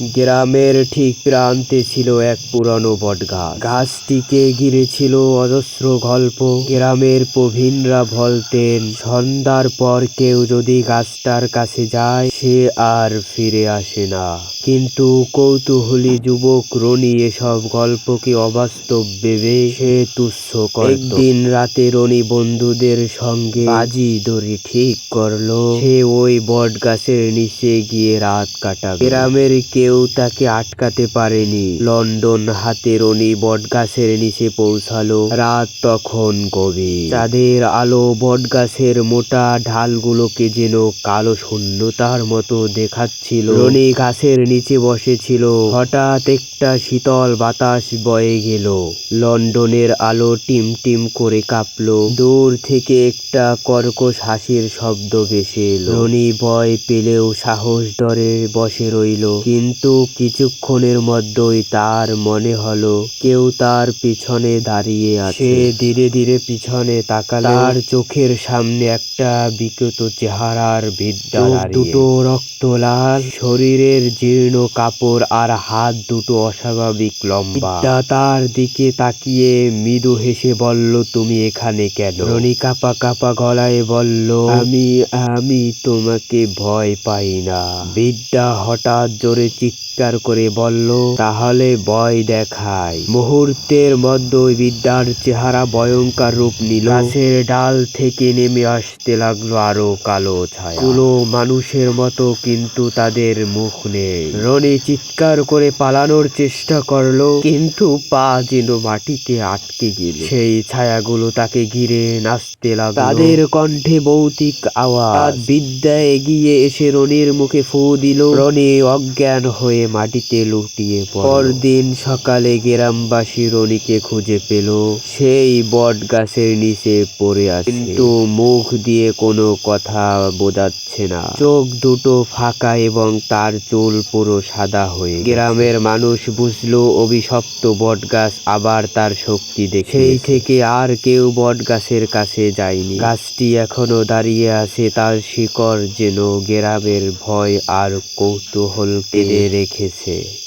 গ্রামের ঠিক প্রান্তে ছিল এক পুরনো বটগাছ। গাছটিকে ঘিরে ছিল অজস্র গল্প। গ্রামের প্রবীণরা বলতেন, সন্ধ্যার পর কেউ যদি গাছটার কাছে যায়, সে আর ফিরে আসে না। কিন্তু কৌতূহলী যুবক রনি এসব গল্পকে অবাস্তব ভেবে সে তুচ্ছ করত। একদিন রাতে রনি বন্ধুদের সঙ্গে বাজি দড়ি ঠিক করল। সে ওই বট গাছের নিচে গিয়ে রাত কাটাবে। গ্রামের কেউ তাকে আটকাতে পারেনি। লন্ডন হাতে রনি বট গাছের নিচে পৌঁছালো। রাত তখন গভীর। তাদের আলো বট গাছের মোটা ঢালগুলোকে যেন কালো শূন্যতার মতো দেখাচ্ছিল। রনি গাছের নিচে বসেছিল। হঠাৎ একটা শীতল বাতাস বয়ে গেল। লন্ডনের আলো টিম টিম করে কাঁপল। দূর থেকে একটা কর্কশ হাসির শব্দ ভেসে এলো। রনি ভয় পেলেও সাহস ডরে বসে রইল। কিন্তু কিছুক্ষণের মধ্যেই তার মনে হলো কেউ তার পিছনে দাঁড়িয়ে আছে। সে ধীরে ধীরে পিছনে তাকালো। তার চোখের সামনে একটা বিকৃত চেহারার বিদ্যা দুটো রক্ত লাল। শরীরের জীর্ণ কাপড় আর হাত দুটো অস্বাভাবিক লম্বা। তার দিকে তাকিয়ে মৃদু হেসে বলল তুমি এখানে কেন? রনি কাপা কাপা গলায় বলল আমি আমি তোমাকে ভয় পাই না। বিদ্যা হঠাৎ জোরে চিৎকার করে বলল, তাহলে ভয় দেখায় মুহূর্তের মধ্যে ওই বিদ্যার চেহারা ভয়ঙ্কর রূপ নিল। গাছের ডাল থেকে নেমে আসতে লাগল আরও কালো ছায়া। গুলো মানুষের মতো কিন্তু তাদের মুখ নেই। রনি চিৎকার করে পালানোর চেষ্টা করল, কিন্তু পা যেন মাটিতে আটকে গেল। সেই ছায়াগুলো তাকে ঘিরে নাচতে লাগল। তাদের কণ্ঠে ভৌতিক আওয়াজ। বিদ্যা এগিয়ে এসে রনির মুখে ফু দিল। রনি অজ্ঞান হয়ে মাটিতে লুটিয়ে পরদিন সকালে গ্রামবাসী রনিকে খুঁজে পেল। সেই বট গাছের নিচে পড়ে আছে। কিন্তু মুখ দিয়ে কোনো কথা বোঝাচ্ছে না। চোখ দুটো ফাঁকা এবং তার চুল পুরো সাদা হয়ে গ্রামের মানুষ বুঝলো অভিশপ্ত বট গাছ আবার তার শক্তি দেখে সেই থেকে আর কেউ বট গাছের কাছে যায়নি। গাছটি এখনও দাঁড়িয়ে আছে তার শিকড় যেন গ্রামের ভয় আর কৌতূহল কেড়ে রেখেছে।